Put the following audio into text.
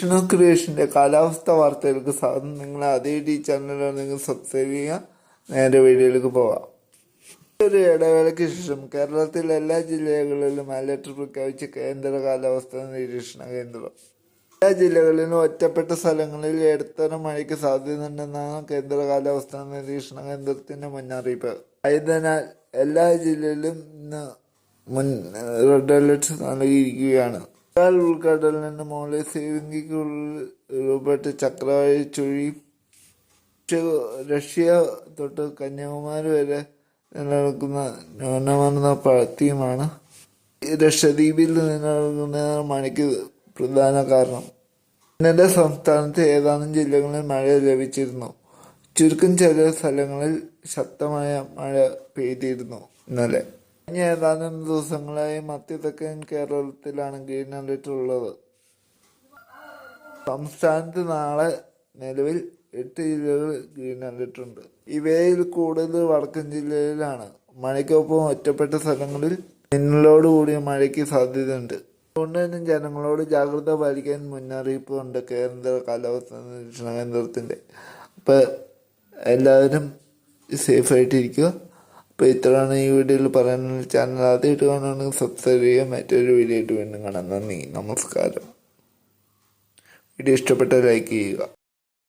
വിഷ്ണു ക്രിയേഷന്റെ കാലാവസ്ഥ വാർത്തകൾക്ക് സ്വാഗതം. നിങ്ങൾ അതേ ഡി ചാനലാണ് നിങ്ങൾ സബ്സ്ക്രൈബ് ചെയ്യുക. നേരെ വീഡിയോയിലേക്ക് പോവാം. ഒരു ഇടവേളയ്ക്ക് ശേഷം കേരളത്തിലെ എല്ലാ ജില്ലകളിലും അലർട്ട് പ്രഖ്യാപിച്ച കേന്ദ്ര കാലാവസ്ഥാ നിരീക്ഷണ കേന്ദ്രം. എല്ലാ ജില്ലകളിലും ഒറ്റപ്പെട്ട സ്ഥലങ്ങളിൽ ഇടത്തരം മഴയ്ക്ക് സാധ്യതയുണ്ടെന്നാണ് കേന്ദ്ര കാലാവസ്ഥാ നിരീക്ഷണ കേന്ദ്രത്തിന്റെ മുന്നറിയിപ്പ്. ആയതിനാൽ എല്ലാ ജില്ലയിലും ഇന്ന് മുൻ റെഡ് അലർട്ട് നൽകിയിരിക്കുകയാണ്. ബംഗാൾ നിന്ന് മോളെ ശ്രീലങ്കയ്ക്കുള്ളിൽ രൂപപ്പെട്ട ചക്രവാഴി ചുഴി റഷ്യ തൊട്ട് കന്യാകുമാരി വരെ നിലനിൽക്കുന്ന ന്യൂനമർന്ന പഴത്തിയുമാണ് ലക്ഷദ്വീപിൽ നിലനിൽക്കുന്ന മഴയ്ക്ക് പ്രധാന കാരണം. ഇന്നലെ സംസ്ഥാനത്ത് ഏതാനും ജില്ലകളിൽ മഴ ലഭിച്ചിരുന്നു. ചുരുക്കം ചില സ്ഥലങ്ങളിൽ ശക്തമായ മഴ പെയ്തിരുന്നു ഇന്നലെ. കഴിഞ്ഞ ഏതാനും ദിവസങ്ങളായി മധ്യ തെക്കൻ കേരളത്തിലാണ് ഗ്രീൻ അലർട്ട് ഉള്ളത് സംസ്ഥാനത്ത് നാളെ നിലവിൽ എട്ട് ജില്ലകൾ ഗ്രീൻ അലർട്ട് ഉണ്ട് ഇവയിൽ കൂടുതൽ വടക്കൻ ജില്ലയിലാണ് മഴയ്ക്കൊപ്പം ഒറ്റപ്പെട്ട സ്ഥലങ്ങളിൽ മിന്നലോട് കൂടിയ മഴയ്ക്ക് സാധ്യതയുണ്ട്. അതുകൊണ്ട് തന്നെ ജനങ്ങളോട് ജാഗ്രത പാലിക്കാൻ മുന്നറിയിപ്പ് ഉണ്ട് കേന്ദ്ര കാലാവസ്ഥാ നിരീക്ഷണ കേന്ദ്രത്തിന്റെ. അപ്പോൾ എല്ലാവരും സേഫായിട്ടിരിക്കുക അപ്പോൾ ഇത്രയാണ് ഈ വീഡിയോയിൽ പറയാനുള്ള ചാനൽ ആദ്യമായിട്ട് കാണുകയാണെങ്കിൽ സബ്സ്ക്രൈബ് ചെയ്യുക. മറ്റൊരു വീഡിയോ ആയിട്ട് വീണ്ടും കാണാം. നന്ദി. നമസ്കാരം. വീഡിയോ ഇഷ്ടപ്പെട്ടാൽ ലൈക്ക് ചെയ്യുക.